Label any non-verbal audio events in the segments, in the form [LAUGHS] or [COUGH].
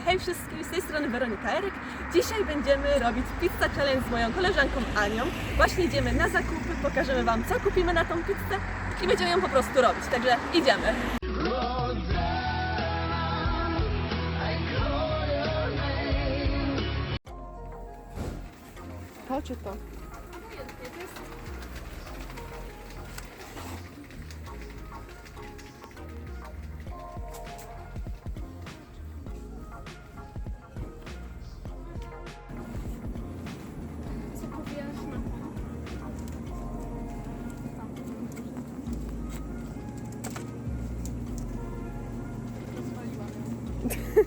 Hej wszystkim, z tej strony Weronika Eryk. Dzisiaj będziemy robić pizza challenge z moją koleżanką Anią. Właśnie idziemy na zakupy, pokażemy Wam co kupimy na tą pizzę i będziemy ją po prostu robić, także idziemy. To czy to?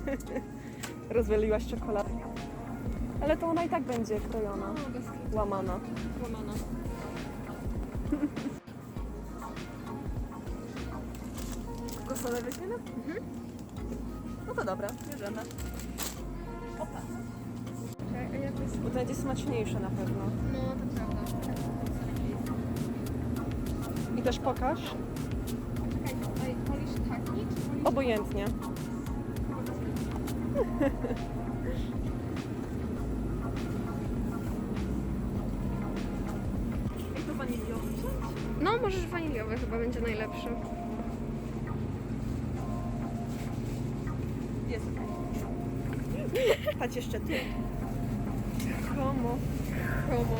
[LAUGHS] Rozwaliłaś czekoladę. Ale to ona i tak będzie krojona, No, łamana. Łamana. [LAUGHS] Kokosowe wypiemy? Mhm. No to dobra, bierzemy. Opa. Bo to będzie smaczniejsze na pewno. No, to prawda. I też pokaż. Czekaj, wolisz taki, czy wolisz... Obojętnie. I to waniliowy wziąć? No, możesz waniliowy, chyba będzie najlepszy. Jest Patrz jeszcze tu. Komu? Komo.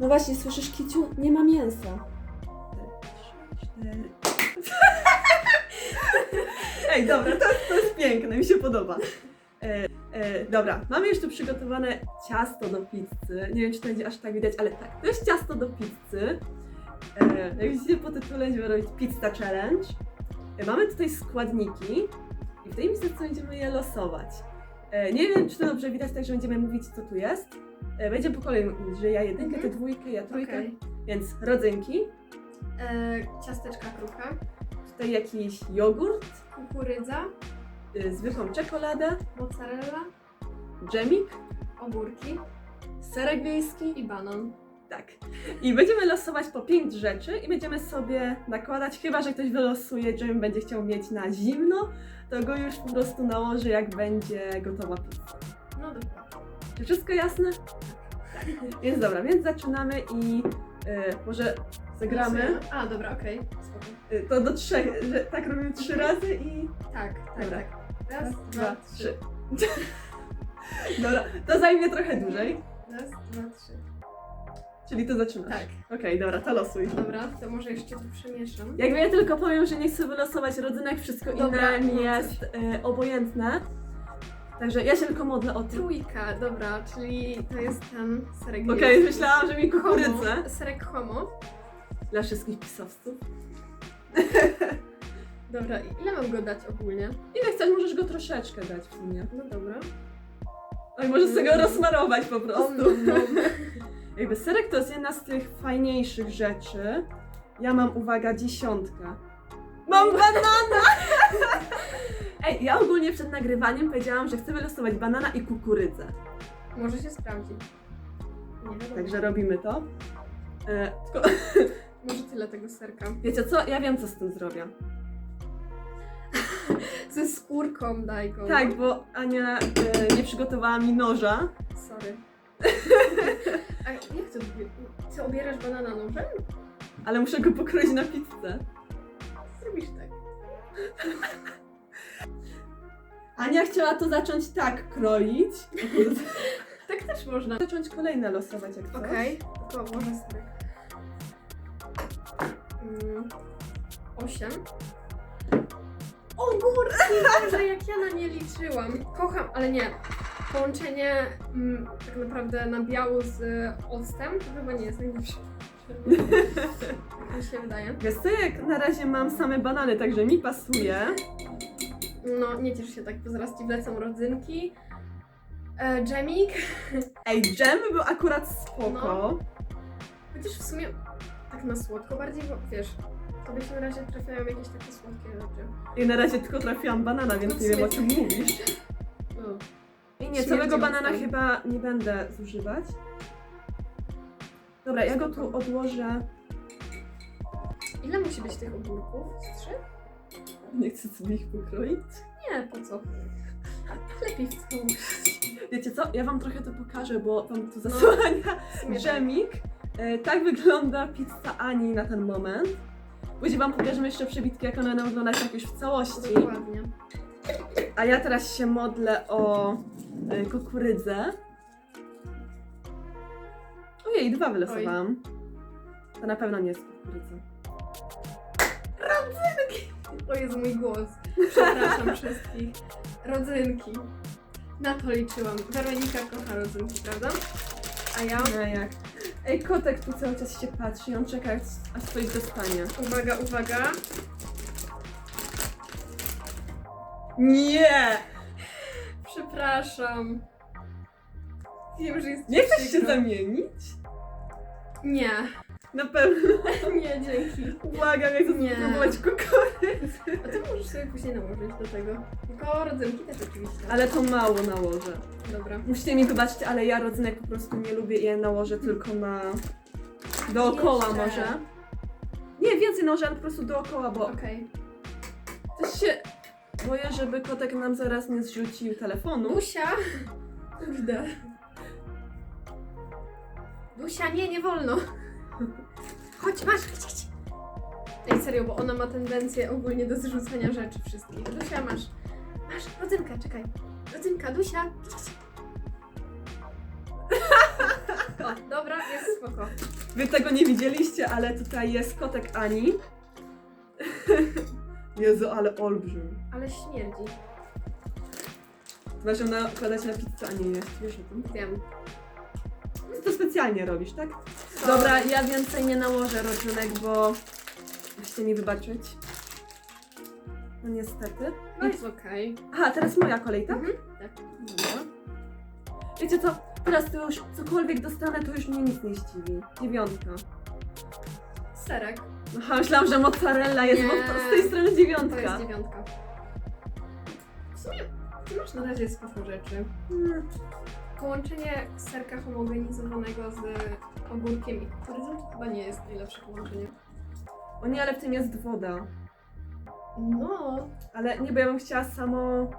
No właśnie, słyszysz, Kiciu? Nie ma mięsa. [LAUGHS] Ej, dobra, to, to jest piękne, mi się podoba. E, e, dobra, mamy tu przygotowane ciasto do pizzy. Nie wiem, czy to będzie aż tak widać, ale tak, to jest ciasto do pizzy. E, jak widzicie po tytule będziemy robić Pizza Challenge. E, mamy tutaj składniki i w tej miseczce będziemy je losować. E, nie wiem, czy to dobrze widać, także będziemy mówić, co tu jest. E, będziemy po kolei że ja jedynkę, Mhm. ty dwójkę, ja trójkę. Więc rodzynki, E, ciasteczka kruche, tutaj jakiś jogurt, kukurydza, y, zwykłą czekoladę, mozzarella, dżemik, ogórki serek wiejski. i banan. Tak. I będziemy losować po pięć rzeczy i będziemy sobie nakładać, chyba że ktoś wylosuje, że będzie chciał mieć na zimno, to go już po prostu nałoży, jak będzie gotowa pizza. No dokładnie. Czy wszystko jasne? Tak. Więc dobra, więc zaczynamy i może zagramy? A, dobra, okej. Y, to do trzech, że tak robimy trzy razy i Tak, tak, Dobra. tak. Raz, dwa, trzy. [LAUGHS] Dobra, to zajmie trochę dłużej, Raz, dwa, trzy. czyli to zaczynasz. Tak. Okej, dobra, to losuj. Dobra, to może jeszcze tu przemieszam. Jakby ja tylko powiem, że nie chcę wylosować rodzynek, wszystko Dobra, inne mi no jest e, obojętne. Także ja się tylko modlę o tym. Trójka, dobra, czyli to jest ten serek Okej, wiejski. myślałam, że mi kukurydzę. Homo, serek homo. Dla wszystkich pisowców. [LAUGHS] Dobra, i ile mam go dać ogólnie? Ile chcesz, możesz go troszeczkę dać w sumie. No dobra. Oj, możesz sobie go Mm. rozsmarować po prostu. no, no. [LAUGHS] Jakby serek to jest jedna z tych fajniejszych rzeczy. Ja mam, uwaga, dziesiątkę. Mam banana! Ej, ja ogólnie przed nagrywaniem powiedziałam, że chcę wylosować banana i kukurydzę. Może się sprawdzi. Nie wiadomo. Także robimy to. E, tylko, [LAUGHS] Może tyle tego serka. wiecie co? Ja wiem, co z tym zrobię. [LAUGHS] Ze skórką daj go. Tak, bo Ania e, nie przygotowała mi noża. Sorry. [LAUGHS] A jak to? Ty obierasz banana nożem? Ale muszę go pokroić na pizzę. Zrobisz tak. Ania chciała to zacząć tak kroić. Tak też można. Zacząć kolejne losować, jak chcesz. Okej, to może serek. Mm, osiem. O górki! [LAUGHS] Boże, jak ja na nie liczyłam. Kocham, ale nie. Połączenie mm, tak naprawdę na biało z octem to chyba nie jest najlepsze. Tak mi się wydaje. Wiesz co, jak na razie mam same banany, także mi pasuje. No, nie ciesz się tak, bo zaraz ci wlecą rodzynki. E, dżemik. [LAUGHS] Ej, dżem był akurat spoko. No. Chociaż w sumie tak na słodko bardziej, bo wiesz, tobie się na razie trafiają jakieś takie słodkie rzeczy. I na razie tylko trafiłam banana, więc No nie wiem o czym mówisz. [LAUGHS] No. I nie, całego banana chyba nie będę zużywać. Dobra, ja go tu odłożę Ile musi być tych ogórków? Z trzy? Nie chcę sobie ich pokroić. Nie, po co? Lepiej w. Wiecie co? Ja wam trochę to pokażę, bo wam tu No, zasłania sumie tak. dżemik. E, tak wygląda pizza Ani na ten moment. Później wam pokażemy jeszcze przebitki, jak ona będą wyglądać tak już w całości. Dokładnie. A ja teraz się modlę o e, kukurydzę. Ojej, dwa wylosowałam. To na pewno nie jest kukurydza. O Jezu, mój głos. Przepraszam [LAUGHS] wszystkich. Rodzynki. Na to liczyłam. Weronika kocha rodzynki, prawda? A ja? No jak? Ej, kotek tu cały czas się patrzy i on czeka, aż coś dostanie. Uwaga, uwaga. Nie! Przepraszam. Wiem, że jest Nie chcesz się przykro. zamienić? Nie. Na pewno. [LAUGHS] Nie, dzięki. Błagam, jak chcę Nie. spróbować kukurydzę. A ty możesz sobie później nałożyć do tego. Tylko rodzynki też oczywiście. Ale to mało nałożę. Dobra. Musicie mi wybaczyć, ale ja rodzynek po prostu nie lubię i je nałożę tylko na... Dookoła Jeszcze. może. Nie, więcej nałożę, ale po prostu dookoła, bo Okej. też się boję, żeby kotek nam zaraz nie zrzucił telefonu. Dusia. Kurde. Dusia, nie, nie wolno. Chodź, masz, chodź, chodź. Ej, serio, bo ona ma tendencję ogólnie do zrzucania rzeczy wszystkich. Dusia, masz. Masz, rodzynka, czekaj. Rodzynka, Dusia. [LAUGHS] O, dobra, jest spoko. Wy tego nie widzieliście, ale tutaj jest kotek Ani. [LAUGHS] Jezu, ale olbrzym. Ale śmierdzi. Masz ją nakładać na pizzę, a nie jeść. Wiesz o tym? Wiem. Ty to specjalnie robisz, tak? Dobra, ja więcej nie nałożę rodzynek, bo musicie mi wybaczyć. No niestety. No jest okej. Aha, teraz moja kolej, tak? Mhm. Tak. Dobra. Wiecie co? Teraz to już cokolwiek dostanę, to już mnie nic nie zdziwi. Dziewiątka. Serek. Aha, myślałam, że mozzarella jest, bo to z tej strony To dziewiątka. jest dziewiątka. W sumie, ty masz na razie spoko rzeczy. Hmm. Połączenie serka homogenizowanego z ogórkiem i kukurydzą to chyba nie jest najlepsze połączenie. O nie, ale w tym jest woda. No, Ale nie, bo ja bym chciała samo...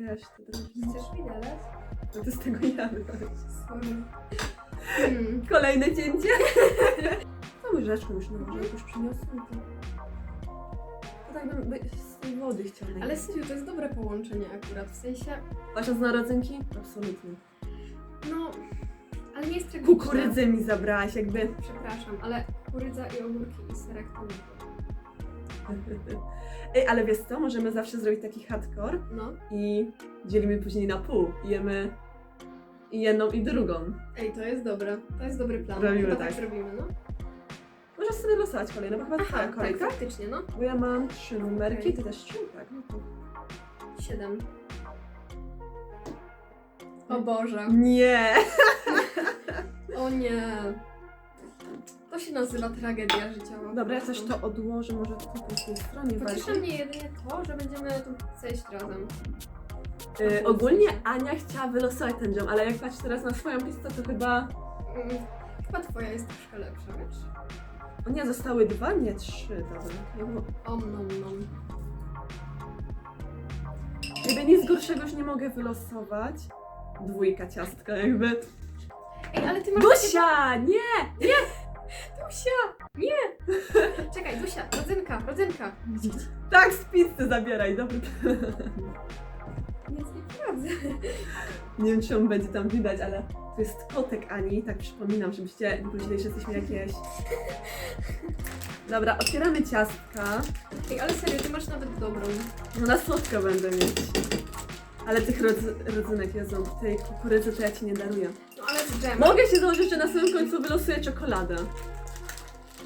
Wiesz, to drogi. chcesz widelec? No to z tego ja Sorry. Hmm. Kolejne cięcie. [LAUGHS] No łyżeczką już nałożę, jak już przyniosłem to. To tak bym by z tej wody chciała Ale serio, to jest dobre połączenie akurat, w sensie, Patrząc na rodzynki? Absolutnie. no, ale nie jest tragiczne. Kukurydzę mi zabrałaś, jakby. Przepraszam, ale kukurydza i ogórki i serek to nie. [LAUGHS] Ej, ale wiesz co? Możemy zawsze zrobić taki hardcore No, i dzielimy później na pół. I jemy i jedną i drugą. ej, to jest dobre, to jest dobry plan. Robimy Chyba tak tak. zrobimy, no. Możesz sobie losować kolejne, bo chyba Aha, twoja tak, kolej, tak? faktycznie, no. Bo ja mam trzy numerki, ty też trzy, tak? No to... Siedem. O Boże. Nie! [LAUGHS] O nie. To się nazywa tragedia życiowa. Dobra, ja też to odłożę może tutaj po tej stronie Pociesza bardziej. mnie jedynie to, że będziemy tu zejść razem. Y, ogólnie Ania chciała wylosować ten dżem, ale jak patrzę teraz na swoją pizzę, to chyba... Mm, Chyba twoja jest troszkę lepsza, wiesz? O nie, zostały dwa? Nie, trzy. Dobra. Om nom nom. Jakby nic gorszego już nie mogę wylosować. Dwójka ciastka jakby. Ej, ale ty masz... Dusia! Nie! [LAUGHS] Dusia! Nie! Czekaj, Dusia, rodzynka, rodzynka. Tak, z pizzy zabieraj, dobry. Nic nie poradzę. Nie wiem, czy on będzie tam widać, ale to jest kotek Ani, tak przypominam, żebyście nie powiedzieli, że jesteśmy jakieś... Dobra, otwieramy ciastka. Ej, ale serio, ty masz nawet dobrą. No na słodko będę mieć. Ale tych rodzy, rodzynek, Jezu, tej kukurydzy to ja Ci nie daruję. No ale z dżemem. Mogę się założyć, że na samym końcu wylosuję czekoladę.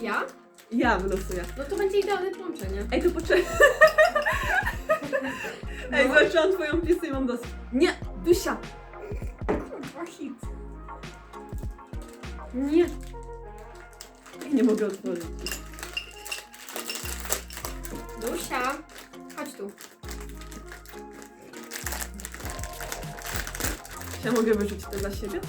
Ja? Ja wylosuję. No to będzie idealne połączenie. Ej, to poczekaj. [LAUGHS] Ej, No. zobaczyłam Twoją pizzę i mam dosyć. Nie! Dusia! Kurwa, hit. Nie! Nie mogę otworzyć. Dusia, chodź tu. Ja mogę wyrzucić to dla siebie?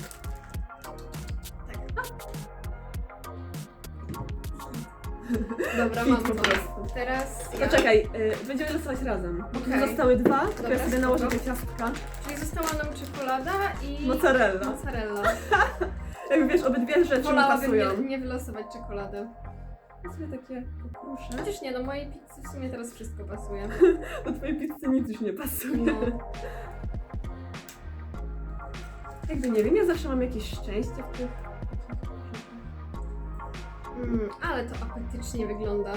Dobra, Hit mam po to. prostu. Teraz ja. Poczekaj, y, będziemy losować razem. Bo tu Okej. zostały dwa, to ja Dobra, sobie nałożę spoko. te ciastka. Czyli została nam czekolada i Mozzarella. mozzarella. [LAUGHS] Jak wiesz, obydwie rzeczy mi Wolałabym pasują. nie, nie wylosować czekolady. Ja sobie takie pokruszę. Chociaż nie, do mojej pizzy w sumie teraz wszystko pasuje. [LAUGHS] Do twojej pizzy nic już nie pasuje. No. Jakby nie wiem, ja zawsze mam jakieś szczęście w tych... Mm, ale to apetycznie wygląda.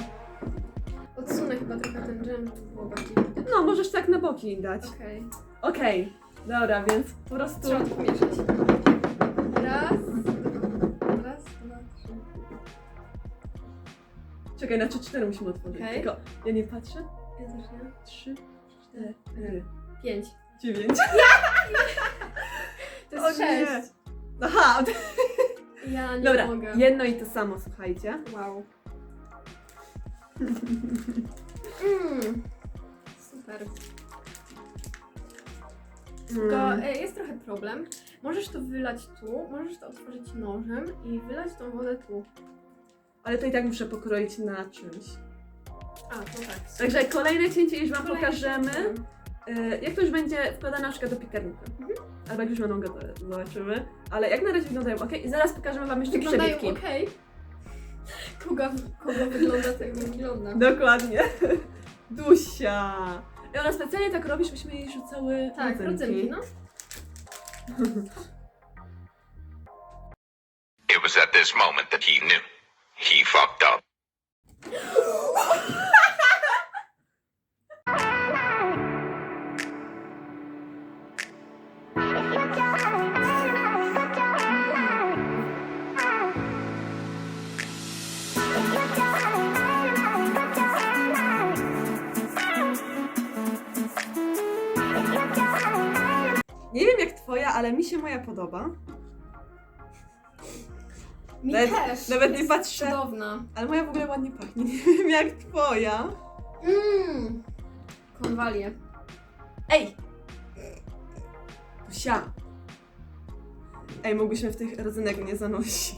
Odsunę chyba trochę ten dżem, żeby było bardziej widać. No, możesz tak na boki dać. Okej. Okej, dobra, więc po prostu... Trzeba to pomieszać. Czekaj, na 3-4 musimy otworzyć. Okej. Tylko ja nie patrzę. Ja też nie. 3, 4, Pięć. 9. To jest sześć. Aha, Ja nie dobra, mogę. jedno i to samo, słuchajcie. Wow. [LAUGHS] Mm. Super. Tylko Mm. e, jest trochę problem. Możesz to wylać tu, możesz to otworzyć nożem i wylać tą wodę tu. Ale to i tak muszę pokroić na czymś. A, to tak. Także kolejne cięcie już Wam Kolejny pokażemy. cięcie. Y, Jak to już będzie wkładane na przykład do piekarnika. Mhm. Albo jak już będą gotowe, zobaczymy. Ale jak na razie wyglądają ok. I zaraz pokażemy Wam jeszcze Wyglądają przebitki. ok. [LAUGHS] Kogo, kogo wygląda, tak wygląda. Dokładnie. [LAUGHS] Dusia. I ona specjalnie tak robi, żebyśmy jej rzucały Tak, rodzynki, no. [LAUGHS] It was at this moment that he knew. He fucked up. Nie wiem jak twoja, ale mi się moja podoba. Mi Nawet- też. nawet nie jest patrzę. Cudowna. Ale moja w ogóle ładnie pachnie. [LAUGHS] Nie wiem jak twoja. Mmm. Konwalie. Ej! Dusia. Ej, mogłyśmy w tych rodzynek nie zanosić.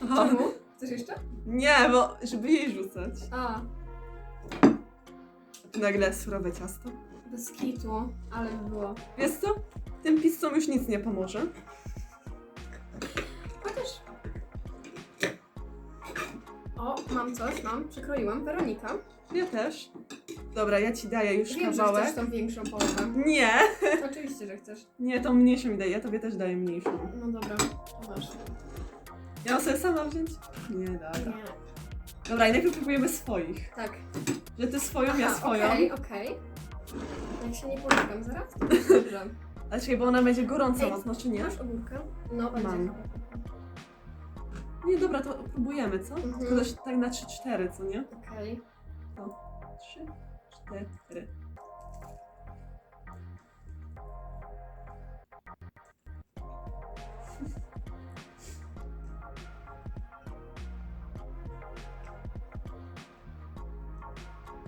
[LAUGHS] Czemu? Chcesz jeszcze? Nie, bo żeby jej rzucać. A, Nagle surowe ciasto. bez kitu, ale by było. Wiesz co? Tym pizzom już nic nie pomoże. Chociaż... O, mam coś, mam. Przekroiłam. Weronika. Ja też. Dobra, ja ci daję już Wiem, że kawałek. chcesz tą większą połowę. Nie! Oczywiście, że chcesz. Nie, tą mniejszą mi daję, ja tobie też daję mniejszą. No dobra, to masz. Ja mam sobie sama wziąć? Nie, dobra. Nie. Dobra, i najpierw próbujemy swoich. Tak. Że ty swoją, ja Aha, swoją. Okej, okej. Jak się nie pożygam zaraz, dobrze. [LAUGHS] Ale czekaj, bo ona będzie gorąca Ej, mocno, czy nie? Masz ogórkę? No, będzie. Mam. Nie, dobra, to próbujemy, co? Mhm. Tylko też tak na 3-4, co nie? Okej. 3, 4.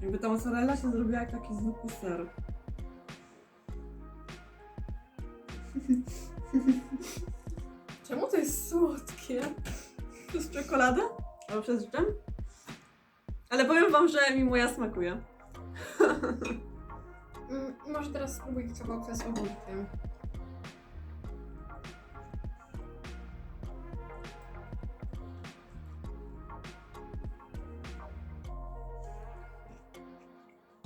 Jakby ta mozzarella się zrobiła jak taki zwykły ser. [LAUGHS] Czemu to jest słodkie? Przez czekoladę? Albo przez dżem? Ale powiem wam, że mi moja smakuje. Mm, może teraz spróbuj kawałka z ogórkiem.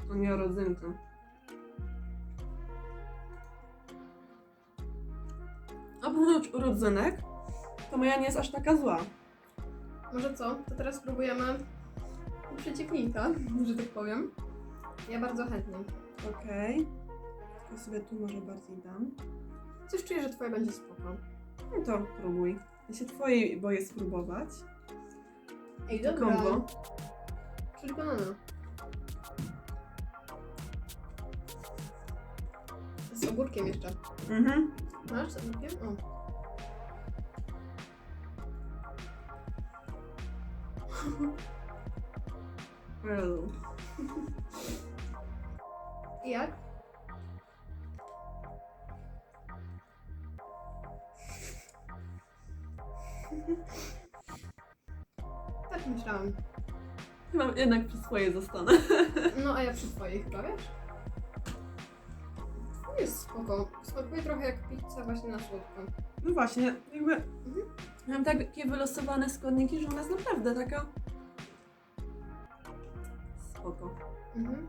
To nie rodzynka. Oprócz rodzynek, to moja nie jest aż taka zła. Może co? To teraz spróbujemy przeciwnika, [LAUGHS] że tak powiem. Ja bardzo chętnie. Okej. Tylko sobie tu może bardziej dam. Coś czuję, że twoje będzie spoko. No to próbuj. Ja się twojej boję spróbować. Ej, To kombo. Czuć banana. Z ogórkiem jeszcze. Mhm. Masz z ogórkiem? O. I jak? Tak myślałam. Chyba jednak przy swojej zostanę. [LAUGHS] No a ja przy wiesz? To jest spoko. Smakuje trochę jak pizza właśnie na słodko. No właśnie, jakby mam takie wylosowane składniki, że ona jest naprawdę taka spoko. Mhm.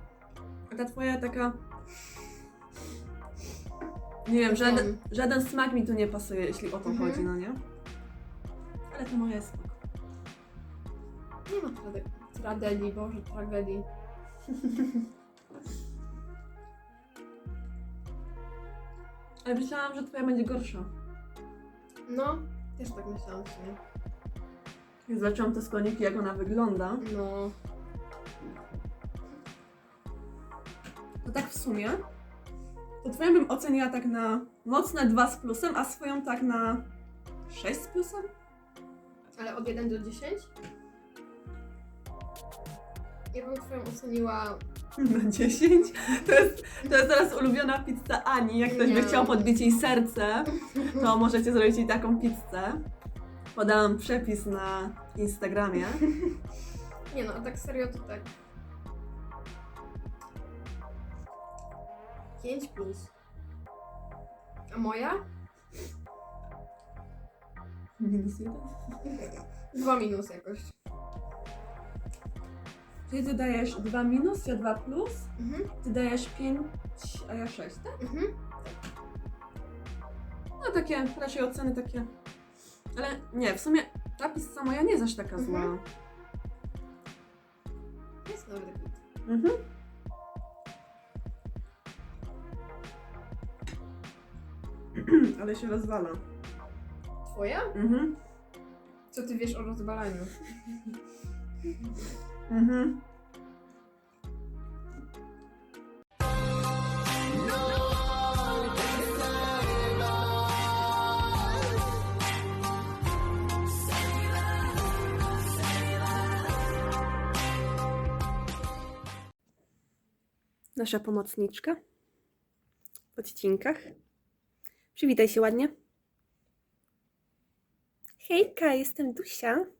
A ta twoja taka nie wiem, żaden, żaden smak mi tu nie pasuje, jeśli o to Mhm. chodzi, no nie? Ale to moja jest spoko. Nie ma trade- tragedii, boże, tragedii. [LAUGHS] Ale myślałam, że twoja będzie gorsza. No, też tak myślałam w sumie. Jak zobaczyłam te składniki, jak ona wygląda, No. to tak w sumie, to twoją bym oceniła tak na mocne 2 z plusem, a swoją tak na 6 z plusem? Ale od 1 do 10? Ja bym twoją oceniła... Na 10? To jest, to jest teraz ulubiona pizza Ani. Jak ktoś by Nie. chciał podbić jej serce, to możecie zrobić jej taką pizzę. Podałam przepis na Instagramie. Nie no, a tak serio to tak. 5 plus. A moja? Minus jeden. 2 minus jakoś. Czyli ty dajesz 2 minus, ja 2 plus. Mhm. Ty dajesz 5, a ja 6, tak? Mhm. No takie, raczej oceny takie. Ale nie, w sumie ta pizza moja nie jest aż taka zła. Mhm. Jest dobry. Mhm. [CLEARS THROAT] Ale się rozwala. Twoja? Mhm. Co ty wiesz o rozbalaniu? [LAUGHS] Mhm. Nasza pomocniczka w odcinkach. Przywitaj się ładnie. Hejka, jestem Dusia.